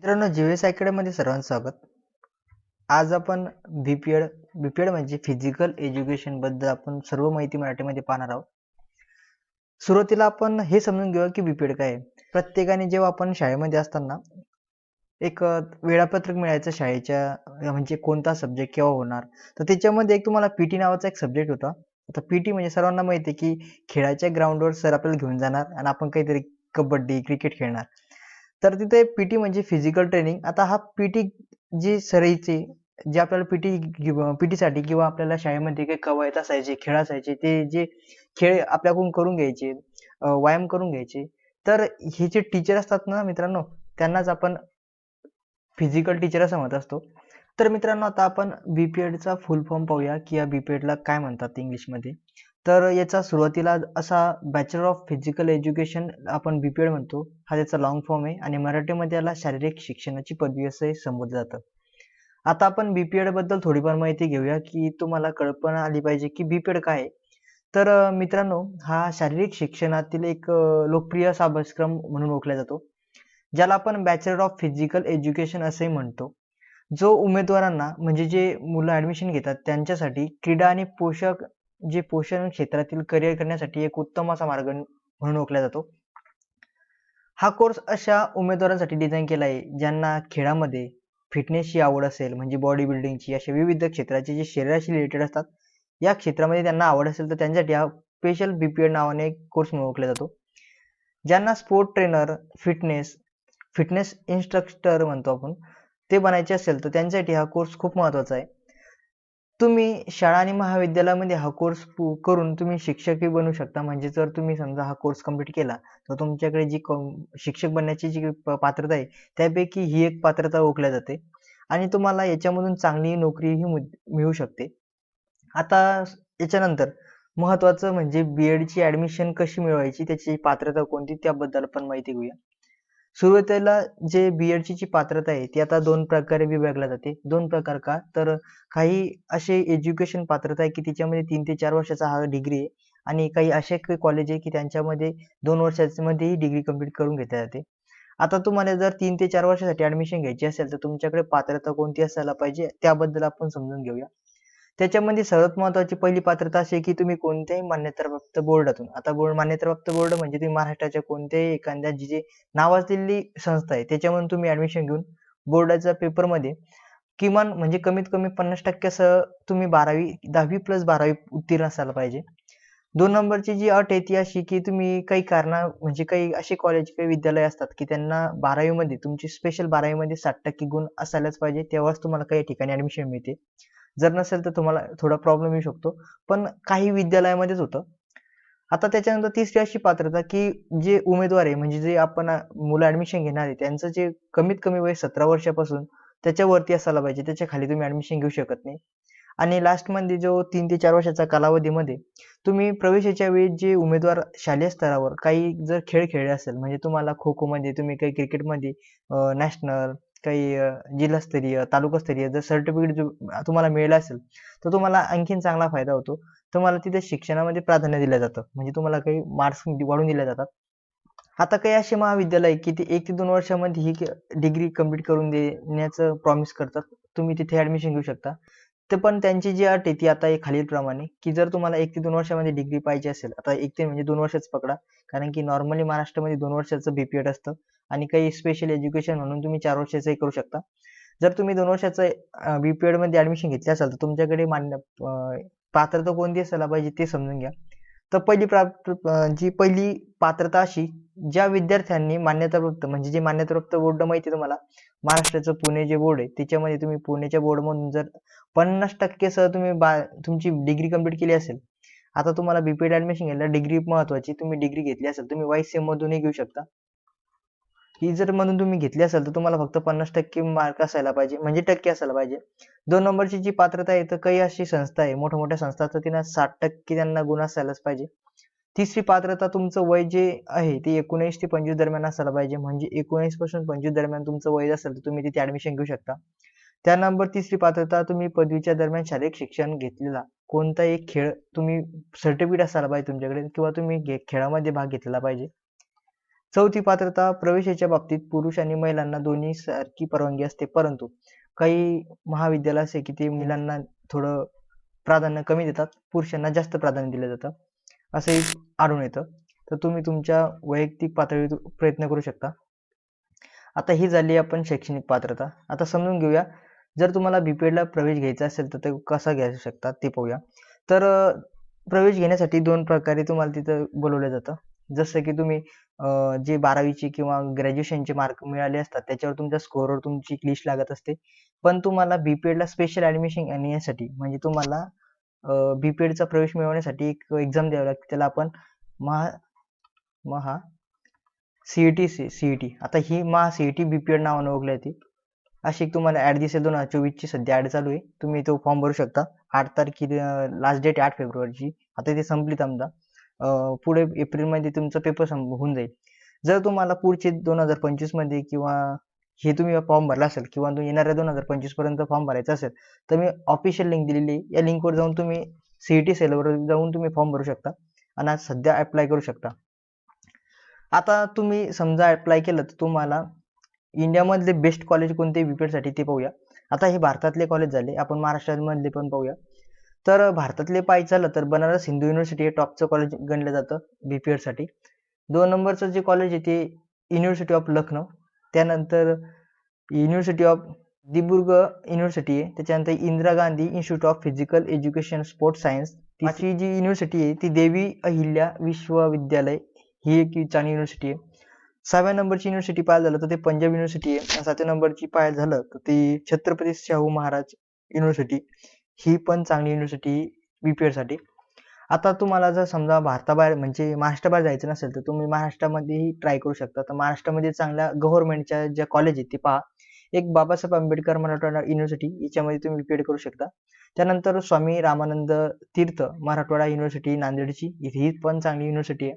मित्रांनो जीवेस एस सर्वांचं स्वागत. आज आपण B P Ed B P Ed म्हणजे फिजिकल एज्युकेशनबद्दल आपण सर्व माहिती मराठीमध्ये पाहणार आहोत. सुरुवातीला आपण हे समजून घेऊया की बी पी एड काय आहे. प्रत्येकाने जेव्हा आपण शाळेमध्ये असताना एक वेळापत्रक मिळायचं शाळेच्या म्हणजे कोणता सब्जेक्ट केव्हा होणार? तर त्याच्यामध्ये एक तुम्हाला पीटी नावाचा एक सब्जेक्ट होता. आता पीटी म्हणजे सर्वांना माहिती आहे की खेळाच्या ग्राउंडवर सर आपल्याला घेऊन जाणार आणि आपण काहीतरी कबड्डी क्रिकेट खेळणार. तर तिथे पीटी म्हणजे फिजिकल ट्रेनिंग आता हा पीटी जी सरईचे जे आपल्याला पीटी पीटी साठी किंवा आपल्याला शाळेमध्ये काही कवायत असायचे खेळ असायचे ते जे खेळ आपल्याकडून करून घ्यायचे व्यायाम करून घ्यायचे तर हे जे टीचर असतात ना मित्रांनो त्यांनाच आपण फिजिकल टीचर असं म्हणत असतो. तर मित्रांनो आता आपण बीपीएडचा फुल फॉर्म पाहूया की या बीपीएडला काय म्हणतात इंग्लिशमध्ये तर याचा सुरुवातीला असा बॅचलर ऑफ फिजिकल एज्युकेशन आपण बीपीएड म्हणतो हा त्याचा लॉंग फॉर्म आहे आणि मराठीमध्ये याला शारीरिक शिक्षणाची पदवी असं संबोधलं जातं. आता आपण बीपीएडबद्दल थोडीफार माहिती घेऊया की तुम्हाला कल्पना आली पाहिजे की बीपीएड काय तर मित्रांनो हा शारीरिक शिक्षणातील एक लोकप्रिय अभ्यासक्रम म्हणून ओळखला जातो ज्याला आपण बॅचलर ऑफ फिजिकल एज्युकेशन असेही म्हणतो. जो उमेदवारांना म्हणजे जे मुलं ऍडमिशन घेतात त्यांच्यासाठी क्रीडा आणि पोषक जे पोषण क्षेत्रातील करिअर करण्यासाठी एक उत्तम असा मार्ग म्हणून ओळखला जातो. हा कोर्स अशा उमेदवारांसाठी डिझाईन केला आहे ज्यांना खेळामध्ये फिटनेसची आवड असेल म्हणजे बॉडी बिल्डिंगची अशा विविध क्षेत्राचे जे शरीराशी रिलेटेड असतात या क्षेत्रामध्ये त्यांना आवड असेल तर त्यांच्यासाठी हा स्पेशल बीपीएड नावाने एक कोर्स म्हणून ओळखला जातो. ज्यांना sport trainer fitness fitness instructor म्हणतो आपण ते बनायचे असेल तर त्यांच्यासाठी हा कोर्स खूप महत्त्वाचा आहे. तुम्ही शाळा आणि महाविद्यालयामध्ये हा कोर्स करून तुम्ही शिक्षकही बनू शकता. म्हणजे जर तुम्ही समजा हा कोर्स कंप्लीट केला तर तुमच्याकडे जी शिक्षक बनण्याची जी पात्रता आहे त्यापैकी ही एक पात्रता ओळखल्या जाते. आणि तुम्हाला याच्यामधून चांगली नोकरीही मिळू शकते. आता याच्यानंतर महत्वाचं म्हणजे बी एडची ऍडमिशन कशी मिळवायची त्याची पात्रता कोणती त्याबद्दल आपण माहिती घेऊया. सुरुवातीला जे बी ची जी पात्रता आहे ती आता दोन प्रकारे विभागल्या जाते. दोन प्रकार का? तर काही असे एज्युकेशन पात्रता आहे की त्याच्यामध्ये तीन ते चार वर्षाचा हा डिग्री आहे आणि काही असे कॉलेज आहे की त्यांच्यामध्ये दोन वर्षामध्ये डिग्री कंप्लीट करून घेतल्या जाते. आता तुम्हाला जर तीन ते चार वर्षासाठी ऍडमिशन घ्यायची असेल तर तुमच्याकडे पात्रता कोणती असायला पाहिजे? त्याबद्दल आपण समजून घेऊया. त्याच्यामध्ये सर्वात महत्वाची पहिली पात्रता अशी की तुम्ही कोणत्याही मान्यताप्राप्त बोर्डातून आता बोर्ड मान्यताप्राप्त बोर्ड म्हणजे तुम्ही महाराष्ट्राच्या कोणत्याही एखाद्या जी जे नावाजलेली संस्था आहे त्याच्यामधून तुम्ही ऍडमिशन घेऊन बोर्डाच्या पेपरमध्ये किमान म्हणजे कमीत कमी पन्नास टक्क्यासह तुम्ही बारावी दहावी प्लस बारावी उत्तीर्ण असायला पाहिजे. दोन नंबरची जी अट आहे ती अशी की तुम्ही काही कारणा म्हणजे काही असे कॉलेज काही विद्यालय असतात की त्यांना बारावीमध्ये तुमची स्पेशल बारावीमध्ये साठ टक्के गुण असायलाच पाहिजे तेव्हाच तुम्हाला काही ठिकाणी ऍडमिशन मिळते. जर नसेल तर तुम्हाला थोडा प्रॉब्लेम येऊ शकतो. पण काही विद्यालयामध्येच होतं. आता त्याच्यानंतर तिसरी अशी पात्रता की जे उमेदवार आहे म्हणजे जे आपण मुलं ऍडमिशन घेणार आहे त्यांचं जे कमीत कमी वय सतरा वर्षापासून त्याच्यावरती असायला पाहिजे. त्याच्याखाली तुम्ही ऍडमिशन घेऊ शकत नाही. आणि लास्टमध्ये जो तीन ते चार वर्षाचा कालावधीमध्ये तुम्ही प्रवेशाच्या वेळी जे उमेदवार शालेय स्तरावर काही जर खेळ खेळले असेल म्हणजे तुम्हाला खो खो मध्ये तुम्ही काही क्रिकेटमध्ये नॅशनल काही जिल्हास्तरीय तालुकास्तरीय जर सर्टिफिकेट तुम्हाला मिळालं असेल तर तुम्हाला आणखीन चांगला फायदा होतो. तुम्हाला तिथे शिक्षणामध्ये प्राधान्य दिलं जातं. म्हणजे तुम्हाला काही मार्क्स वाढून दिले जातात. आता काही असे महाविद्यालय की ते एक ते दोन वर्षामध्ये ही डिग्री कंप्लीट करून देण्याचं प्रॉमिस करतात. तुम्ही तिथे ऍडमिशन घेऊ शकता. तर पण त्यांची जी अट आहे ती आता खालीलप्रमाणे की जर तुम्हाला एक ते दोन वर्षामध्ये डिग्री पाहिजे असेल आता एक ते म्हणजे दोन वर्षच पकडा. कारण की नॉर्मली महाराष्ट्रामध्ये दोन वर्षाचं बीपीएड असतं आणि काही स्पेशल एज्युकेशन म्हणून तुम्ही चार वर्षाचंही करू शकता. जर तुम्ही दोन वर्षाचं बीपीएडमध्ये ऍडमिशन घेतले असाल तर तुमच्याकडे मान्य पात्रता कोणती असायला पाहिजे ते समजून घ्या. तर पहिली प्राप्त जी पहिली पात्रता अशी ज्या विद्यार्थ्यांनी मान्यताप्राप्त म्हणजे जे मान्यताप्राप्त बोर्ड माहिती तुम्हाला महाराष्ट्राचं पुणे जे बोर्ड आहे त्याच्यामध्ये तुम्ही पुण्याच्या बोर्ड मधून जर पन्नास टक्के सह तुम्ही तुमची डिग्री कंप्लीट केली असेल आता तुम्हाला बीपीएड ऍडमिशन घ्यायला डिग्री महत्वाची तुम्ही डिग्री घेतली असेल तुम्ही वाईस सेम मधूनही घेऊ शकता. ही जर म्हणून तुम्ही घेतली असेल तर तुम्हाला फक्त पन्नास टक्के मार्क असायला पाहिजे म्हणजे टक्के असायला पाहिजे. दोन नंबरची जी पात्रता आहे तर काही अशी संस्था आहे मोठ्या मोठ्या संस्था तर त्यांना साठ टक्के त्यांना गुण असायलाच पाहिजे. तिसरी पात्रता तुमचं वय जे आहे ते एकोणीस ते पंचवीस दरम्यान असायला पाहिजे. म्हणजे एकोणीसपासून पंचवीस दरम्यान तुमचं वय असेल तर तुम्ही तिथे ऍडमिशन घेऊ शकता. त्यानंतर तिसरी पात्रता तुम्ही पदवीच्या दरम्यान शारीरिक शिक्षण घेतलेला. कोणता एक खेळ तुम्ही सर्टिफिकेट असायला पाहिजे तुमच्याकडे किंवा तुम्ही खेळामध्ये भाग घेतलेला पाहिजे. चौथी पात्रता प्रवेशाच्या बाबतीत पुरुष आणि महिलांना दोन्ही सारखी परवानगी असते. परंतु काही महाविद्यालय असे की ते मुलांना थोडं प्राधान्य कमी देतात. पुरुषांना जास्त प्राधान्य दिलं जातं. असंही आढळून येतं. तर तुम्ही तुमच्या वैयक्तिक पातळीवर प्रयत्न करू शकता. आता ही झाली आपण शैक्षणिक पात्रता. आता समजून घेऊया. जर तुम्हाला बीपीएडला प्रवेश घ्यायचा असेल तर ते कसा घ्यायला शकतात ते पाहूया. तर प्रवेश घेण्यासाठी दोन प्रकारे तुम्हाला तिथं बोलवलं जातं. जसं की तुम्ही जे बारावीचे किंवा ग्रॅज्युएशनचे मार्क मिळाले असतात त्याच्यावर तुमच्या स्कोअरवर तुमची लिस्ट लागत असते. पण तुम्हाला बीपीएडला स्पेशल ऍडमिशन येण्यासाठी म्हणजे तुम्हाला बीपीएडचा प्रवेश मिळवण्यासाठी एक एक्झाम द्यावी लागते. त्याला आपण महा महा सीईटी सीईटी आता ही महा सीईटी बीपीएड नावानं ओळखली जाते. अशी एक तुम्हाला ऍड दिसेल. दोन हजार चोवीसची सध्या ऍड चालू आहे. तुम्ही तो फॉर्म भरू शकता. आठ तारखे लास्ट डेट आठ फेब्रुवारीची. आता ते संपली समजा. पुढे एप्रिलमध्ये तुमचा पेपर होऊन जाईल. जर तुम्हाला पुढचे दोन हजार पंचवीसमध्ये किंवा हे तुम्ही फॉर्म भरला असेल किंवा तुम्ही येणाऱ्या दोन हजार पंचवीसपर्यंत फॉर्म भरायचा असेल तर मी ऑफिशियल लिंक दिलेली या लिंकवर जाऊन तुम्ही सीईटी सेलवर जाऊन तुम्ही फॉर्म भरू शकता आणि आज सध्या अप्लाय करू शकता. आता तुम्ही समजा अप्लाय केलं तर तुम्हाला इंडियामधले बेस्ट कॉलेज कोणते बीपीएडसाठी ते पाहूया. आता हे भारतातले कॉलेज झाले आपण महाराष्ट्रामधले पण पाहूया. तर भारतातले पाहायचं झालं तर बनारस हिंदू युनिव्हर्सिटी हे टॉपचं कॉलेज गणलं जातं बीपीएडसाठी. दोन नंबरचं जे कॉलेज आहे ते युनिव्हर्सिटी ऑफ लखनौ त्यानंतर युनिव्हर्सिटी ऑफ दिब्रुग युनिव्हर्सिटी आहे. त्याच्यानंतर Indira Gandhi institute of physical education sports science तिची जी युनिव्हर्सिटी आहे ती देवी अहिल्या विश्वविद्यालय ही एक चांगली युनिव्हर्सिटी आहे. सहाव्या नंबरची युनिव्हर्सिटी पाहायला झालं तर ते पंजाब युनिव्हर्सिटी आहे. आणि सातव्या नंबरची पाहायला झालं तर ती छत्रपती शाहू महाराज युनिव्हर्सिटी ही पण चांगली युनिव्हर्सिटी बीपीएडसाठी. आता तुम्हाला जर समजा भारताबाहेर म्हणजे महाराष्ट्राबाहेर जायचं नसेल तर तुम्ही महाराष्ट्रामध्येही ट्राय करू शकता. तर महाराष्ट्रामध्ये चांगल्या गव्हर्नमेंटच्या ज्या कॉलेज आहेत ते पहा. एक बाबासाहेब आंबेडकर मराठवाडा युनिव्हर्सिटी याच्यामध्ये तुम्ही बीपीएड करू शकता. त्यानंतर स्वामी रामानंद तीर्थ मराठवाडा युनिव्हर्सिटी नांदेडची ही पण चांगली युनिव्हर्सिटी आहे.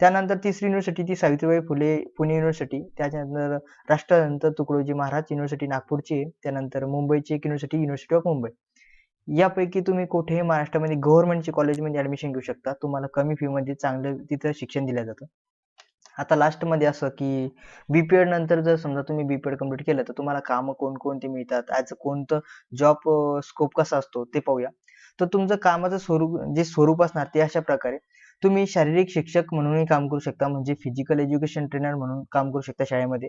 त्यानंतर तिसरी युनिव्हर्सिटी ती सावित्रीबाई फुले पुणे युनिव्हर्सिटी त्याच्यानंतर राष्ट्रसंत तुकडोजी महाराज युनिव्हर्सिटी नागपूरची आहे. त्यानंतर मुंबईची एक युनिव्हर्सिटी युनिव्हर्सिटी ऑफ मुंबई यापैकी तुम्ही कुठेही महाराष्ट्रामध्ये गव्हर्नमेंटच्या कॉलेजमध्ये ऍडमिशन घेऊ शकता. तुम्हाला कमी फी मध्ये चांगलं तिथं शिक्षण दिलं जातं. आता लास्टमध्ये असं की बीपीएड नंतर जर समजा तुम्ही बीपीएड कंप्लीट केलं तर तुम्हाला कामं कोणकोणती मिळतात? ऍज कोणतं जॉब स्कोप कसा असतो? ते पाहूया. तर तुमचं कामाचं स्वरूप जे स्वरूप असणार ते अशा प्रकारे तुम्ही शारीरिक शिक्षक म्हणूनही काम करू शकता म्हणजे फिजिकल एज्युकेशन ट्रेनर म्हणून काम करू शकता शाळेमध्ये.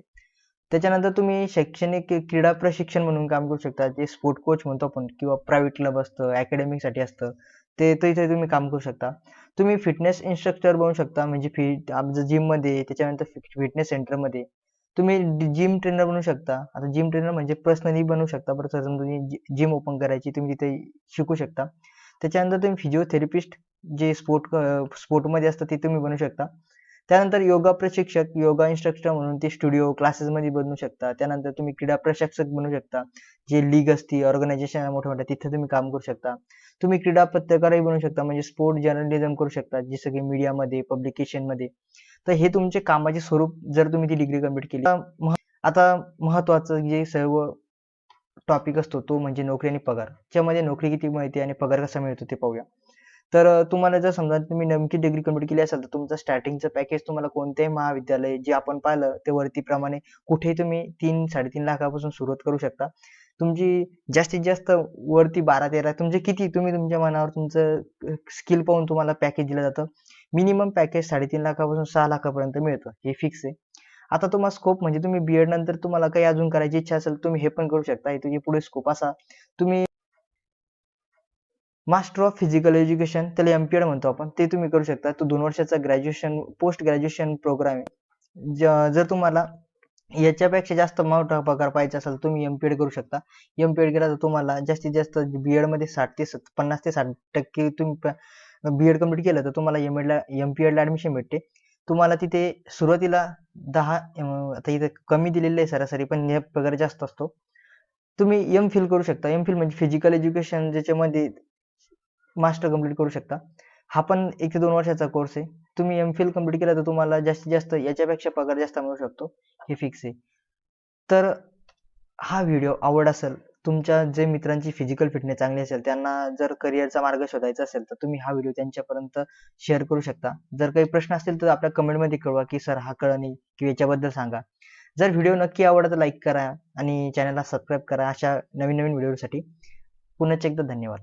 त्याच्यानंतर तुम्ही शैक्षणिक क्रीडा प्रशिक्षण म्हणून काम करू शकता. जे स्पोर्ट कोच म्हणतो आपण किंवा प्रायव्हेट क्लब असतं अकॅडमीसाठी असतं ते तिथे इथे तुम्ही काम करू शकता. तुम्ही फिटनेस इन्स्ट्रक्टर बनू शकता म्हणजे फिट आमचं जिममध्ये त्याच्यानंतर फिटनेस सेंटरमध्ये तुम्ही जिम ट्रेनर बनू शकता. आता जिम ट्रेनर म्हणजे पर्सनली बनू शकता. प्रथम तुम्ही जिम ओपन करायची तुम्ही तिथे शिकू शकता. त्याच्यानंतर तुम्ही फिजिओथेरपिस्ट जे स्पोर्ट स्पोर्टमध्ये असतं ते तुम्ही बनू शकता. त्यानंतर योगा प्रशिक्षक योगा इन्स्ट्रक्टर म्हणून ते स्टुडिओ क्लासेस मध्ये बनू शकता. त्यानंतर तुम्ही क्रीडा प्रशिक्षक बनू शकता. जे लीग असते ऑर्गनायझेशन मोठ्या मोठ्या तिथे तुम्ही काम करू शकता. तुम्ही क्रीडा पत्रकारही बनू शकता म्हणजे स्पोर्ट जर्नलिझम करू शकता जसं की मीडियामध्ये पब्लिकेशनमध्ये. तर हे तुमचे कामाचे स्वरूप जर तुम्ही ती डिग्री कंप्लीट केली आता महत्वाचं जे सर्व टॉपिक असतो तो म्हणजे नोकरी आणि पगार. त्यामध्ये नोकरी किती मिळते आणि पगार कसा मिळतो ते पाहूया. तर तुम्हाला जर समजा तुम्ही नेमकी डिग्री कंप्लीट केली असेल तर तुमचं स्टार्टिंगचं पॅकेज तुम्हाला कोणत्याही महाविद्यालय जे आपण पाहिलं ते वरती प्रमाणे कुठेही तुम्ही तीन साडेतीन लाखापासून सुरुवात करू शकता. तुमची जास्तीत जास्त वरती बारा तेरा तुमचे किती तुम्ही तुमच्या मनावर तुमचं स्किल पाहून तुम्हाला पॅकेज दिलं जातं. मिनिमम पॅकेज साडेतीन लाखापासून सहा लाखापर्यंत मिळतं. हे फिक्स आहे. आता तुम्हाला स्कोप म्हणजे तुम्ही बीएड नंतर तुम्हाला काही अजून करायची इच्छा असेल तुम्ही हे पण करू शकता. हे तुझी पुढे स्कोप असा. तुम्ही मास्टर ऑफ फिजिकल एज्युकेशन त्याला एमपीएड म्हणतो आपण. ते तुम्ही करू शकता. तो दोन वर्षाचा ग्रॅज्युएशन पोस्ट ग्रॅज्युएशन प्रोग्राम आहे. ज- जर तुम्हाला याच्यापेक्षा जास्त मोठा पगार पाहिजे असेल तर तुम्ही एमपीएड करू शकता. एमपीएड केला तर तुम्हाला जास्तीत जास्त बीएडमध्ये साठ ते पन्नास ते साठ टक्के तुम्ही बीएड कंप्लीट केलं तर तुम्हाला एम एडला एमपीएडला ऍडमिशन भेटते. तुम्हाला तिथे सुरुवातीला दहा आता इथे कमी दिलेले आहे सरासरी पण पगार जास्त असतो. तुम्ही एम फिल करू शकता. एम फिल म्हणजे फिजिकल एज्युकेशन ज्याच्यामध्ये मास्टर कंप्लीट करू शकता. हा पण एक ते दोन वर्षाचा कोर्स आहे. तुम्ही एम फिल कंप्लीट केला तर तुम्हाला जास्तीत जास्त याच्यापेक्षा पगार जास्त मिळू शकतो. हे फिक्स आहे. तर हा व्हिडिओ आवड असेल तुमच्या जे मित्रांची फिजिकल फिटनेस चांगली असेल त्यांना जर करिअरचा मार्ग शोधायचा असेल तर तुम्ही हा व्हिडिओ त्यांच्यापर्यंत शेअर करू शकता. जर काही प्रश्न असतील तर आपल्या कमेंटमध्ये कळवा की सर हा कळ नाही किंवा याच्याबद्दल सांगा. जर व्हिडिओ नक्की आवडला तर लाईक करा आणि चॅनलला सबस्क्राईब करा अशा नवीन नवीन व्हिडिओसाठी पुन्हा एकदा धन्यवाद.